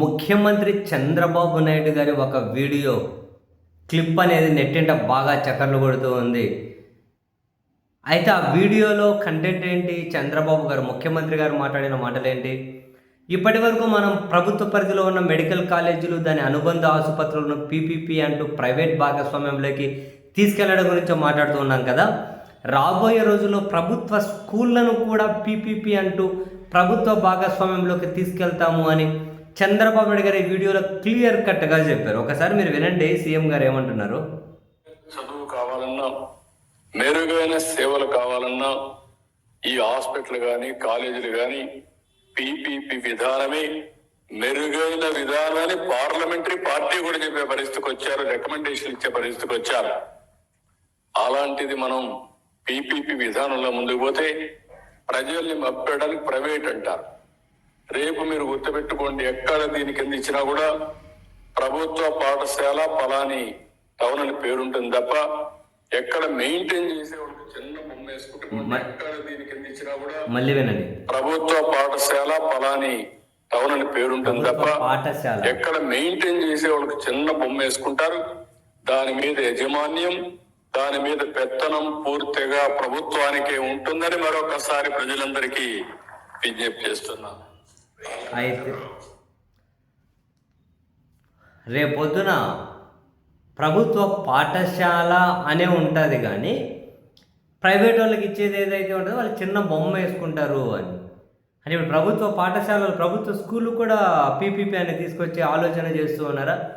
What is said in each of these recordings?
ముఖ్యమంత్రి చంద్రబాబు నాయుడు గారి ఒక వీడియో క్లిప్ అనేది నెట్టింట బాగా చక్కర్లు కొడుతూ ఉంది. అయితే ఆ వీడియోలో కంటెంట్ ఏంటి? చంద్రబాబు గారు ముఖ్యమంత్రి గారు మాట్లాడిన మాటలు ఏంటి ఇప్పటి వరకు మనం ప్రభుత్వ పరిధిలో ఉన్న మెడికల్ కాలేజీలు దాని అనుబంధ ఆసుపత్రులను పీపీపీ అంటూ ప్రైవేట్ భాగస్వామ్యంలోకి తీసుకెళ్ళడం గురించి మాట్లాడుతూ ఉన్నాం కదా. రాబోయే రోజుల్లో ప్రభుత్వ స్కూళ్ళను కూడా పీపీపీ అంటూ ప్రభుత్వ భాగస్వామ్యంలోకి తీసుకెళ్తాము అని చంద్రబాబు నాయుడు గారి వీడియోలో క్లియర్ కట్గా చెప్పారు. ఒకసారి మీరు వినండి సీఎం గారు ఏమంటున్నారు? చదువు కావాలన్నా మెరుగైన సేవలు కావాలన్నా ఈ హాస్పిటల్ కానీ కాలేజీలు కానీ పీపీపీ విధానమే మెరుగైన విధానాన్ని పార్లమెంటరీ పార్టీ కూడా చెప్పే పరిస్థితికి వచ్చారు రికమెండేషన్ ఇచ్చే పరిస్థితికి వచ్చారు. అలాంటిది మనం పీపీపీ విధానంలో ముందుకు పోతే ప్రజల్ని మప్పేయడానికి ప్రైవేట్ అంటారు. రేపు మీరు గుర్తుపెట్టుకోండి ఎక్కడ దీని కింద ఇచ్చినా కూడా ప్రభుత్వ పాఠశాల పలాని టౌన్ అని పేరుంటుంది తప్ప ఎక్కడ మెయింటైన్ చేసేవాళ్ళకి చిన్న బొమ్మ ఎక్కడ దీని కింద ఇచ్చినా కూడా మళ్ళీ వినండి. ప్రభుత్వ పాఠశాల పలాని టౌన్ అని పేరుంటుంది తప్ప పాఠశాల. ఎక్కడ మెయింటైన్ చేసే వాళ్ళకి చిన్న బొమ్మ వేసుకుంటారు. దాని మీద యజమాన్యం దాని మీద పెత్తనం పూర్తిగా ప్రభుత్వానికే ఉంటుందని మరొకసారి ప్రజలందరికీ విజ్ఞప్తి చేస్తున్నాను. అయితే రేపొద్దున ప్రభుత్వ పాఠశాల అనే ఉంటుంది కానీ ప్రైవేట్ వాళ్ళకి ఇచ్చేది ఏదైతే ఉంటుందో వాళ్ళు చిన్న బొమ్మ వేసుకుంటారు అని. అంటే ఇప్పుడు ప్రభుత్వ పాఠశాలలు ప్రభుత్వ స్కూళ్ళు కూడా పీపీపీ అని తీసుకొచ్చి ఆలోచన చేస్తూ ఉన్నారా?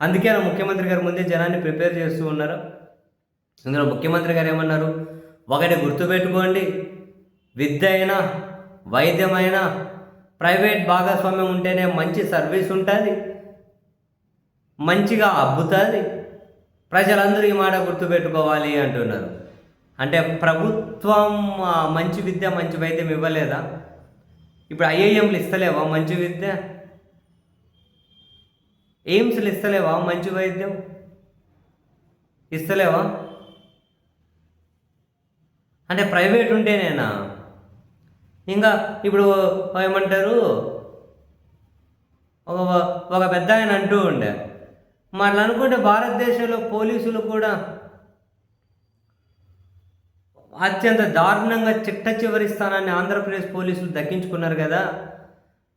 అందుకే ముఖ్యమంత్రి గారు ముందే జనాన్ని ప్రిపేర్ చేస్తూ ఉన్నారు? ఇందులో ముఖ్యమంత్రి గారు ఏమన్నారు? ఒకటి గుర్తుపెట్టుకోండి. విద్య అయినా వైద్యమైనా ప్రైవేట్ భాగస్వామ్యం ఉంటేనే మంచి సర్వీస్ ఉంటుంది. మంచిగా అబ్బుతుంది. ప్రజలందరూ ఈ మాట గుర్తుపెట్టుకోవాలి అంటున్నారు. అంటే ప్రభుత్వం మంచి విద్య మంచి వైద్యం ఇవ్వలేదా? ఇప్పుడు ఐఐఎంలు ఇస్తలేవా మంచి విద్య? ఎయిమ్స్లు ఇస్తలేవా మంచి వైద్యం? ఇస్తలేవా? అంటే ప్రైవేట్ ఉంటేనేనా? ఇంకా ఇప్పుడు ఏమంటారు? ఒక ఒక పెద్ద ఆయన అంటూ ఉండే. మరి అనుకుంటే భారతదేశంలో పోలీసులు కూడా అత్యంత దారుణంగా చిట్ట చివరి స్థానాన్ని ఆంధ్రప్రదేశ్ పోలీసులు దక్కించుకున్నారు కదా.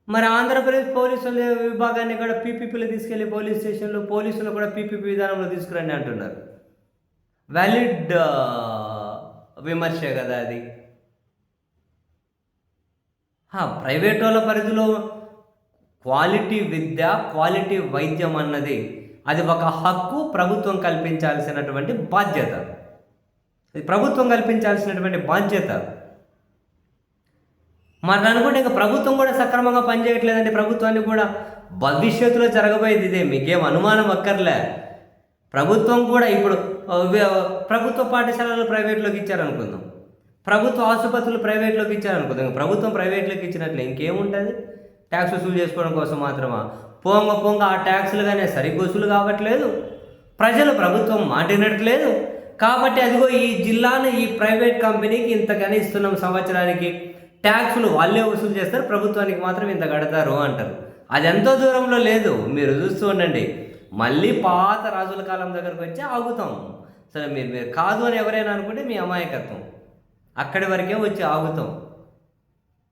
మరి ఆంధ్రప్రదేశ్ పోలీసుల విభాగాన్ని కూడా పీపీపీలో తీసుకెళ్ళి పోలీస్ స్టేషన్లో పోలీసులు కూడా పీపీపీ విధానంలో తీసుకురండి అంటున్నారు. వ్యాలిడ్ విమర్శ కదా అది. ప్రైవేట్ వాళ్ళ పరిధిలో క్వాలిటీ విద్య క్వాలిటీ వైద్యం అన్నది అది ఒక హక్కు ప్రభుత్వం కల్పించాల్సినటువంటి బాధ్యత. ఇది ప్రభుత్వం కల్పించాల్సినటువంటి బాధ్యత. మరి అనుకుంటే ఇంకా ప్రభుత్వం కూడా సక్రమంగా పనిచేయట్లేదంటే ప్రభుత్వాన్ని కూడా. భవిష్యత్తులో జరగబోయేది ఇదే మీకేం అనుమానం అక్కర్లే. ప్రభుత్వం కూడా ఇప్పుడు ప్రభుత్వ పాఠశాలలు ప్రైవేట్లోకి ఇచ్చారనుకుందాం. ప్రభుత్వ ఆసుపత్రులు ప్రైవేట్లోకి ఇచ్చారనుకుందాం ప్రభుత్వం ప్రైవేట్లోకి ఇచ్చినట్లు ఇంకేముంటుంది? ట్యాక్స్ వసూలు చేసుకోవడం కోసం మాత్రమా? పోంగ పోంగ ఆ ట్యాక్సులు కానీ సరిగ్గా వసూలు కావట్లేదు. ప్రజలు ప్రభుత్వం మాటినట్లేదు. కాబట్టి అదిగో ఈ జిల్లాను ఈ ప్రైవేట్ కంపెనీకి ఇంతకని ఇస్తున్నాం సంవత్సరానికి. ట్యాక్సులు వాళ్ళే వసూలు చేస్తారు ప్రభుత్వానికి మాత్రం ఇంత కడతారు అంటారు. అది ఎంతో దూరంలో లేదు. మీరు చూస్తూ ఉండండి. మళ్ళీ పాత రాజుల కాలం దగ్గరకు వచ్చి ఆగుతాం. సరే మీరు మీరు కాదు అని ఎవరైనా అనుకుంటే మీ అమాయకత్వం. అక్కడి వరకే వచ్చి ఆగుతాం.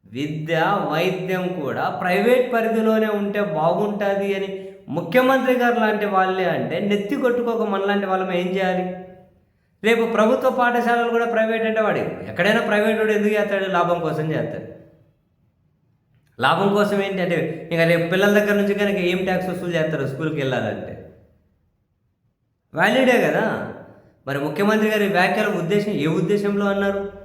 విద్య వైద్యం కూడా ప్రైవేట్ పరిధిలోనే ఉంటే బాగుంటుంది అని ముఖ్యమంత్రి గారు లాంటి వాళ్ళే అంటే నెత్తి కొట్టుకోక మనలాంటి వాళ్ళం ఏం చేయాలి? రేపు ప్రభుత్వ పాఠశాలలు కూడా ప్రైవేట్ అంటే వాడు ఎక్కడైనా ప్రైవేట్ వాడు ఎందుకు చేస్తాడు? లాభం కోసం చేస్తాడు. లాభం కోసం ఏంటి అంటే ఇంకా రేపు పిల్లల దగ్గర నుంచి కనుక ఏం ట్యాక్స్ వసూలు చేస్తారు? స్కూల్కి వెళ్ళాలంటే. వ్యాలిడే కదా? మరి ముఖ్యమంత్రి గారి వ్యాఖ్యల ఉద్దేశం ఏ ఉద్దేశంలో అన్నారు?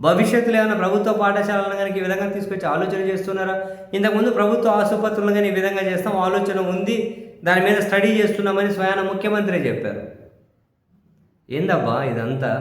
భవిష్యత్తులో ఏమైనా ప్రభుత్వ పాఠశాలను కనుక ఈ విధంగా తీసుకొచ్చి ఆలోచన చేస్తున్నారా? ఇంతకుముందు ప్రభుత్వ ఆసుపత్రులను కానీ ఈ విధంగా చేస్తాం ఆలోచన ఉంది. దాని మీద స్టడీ చేస్తున్నామని స్వయాన ముఖ్యమంత్రి చెప్పారు. ఏందబ్బా ఇదంతా?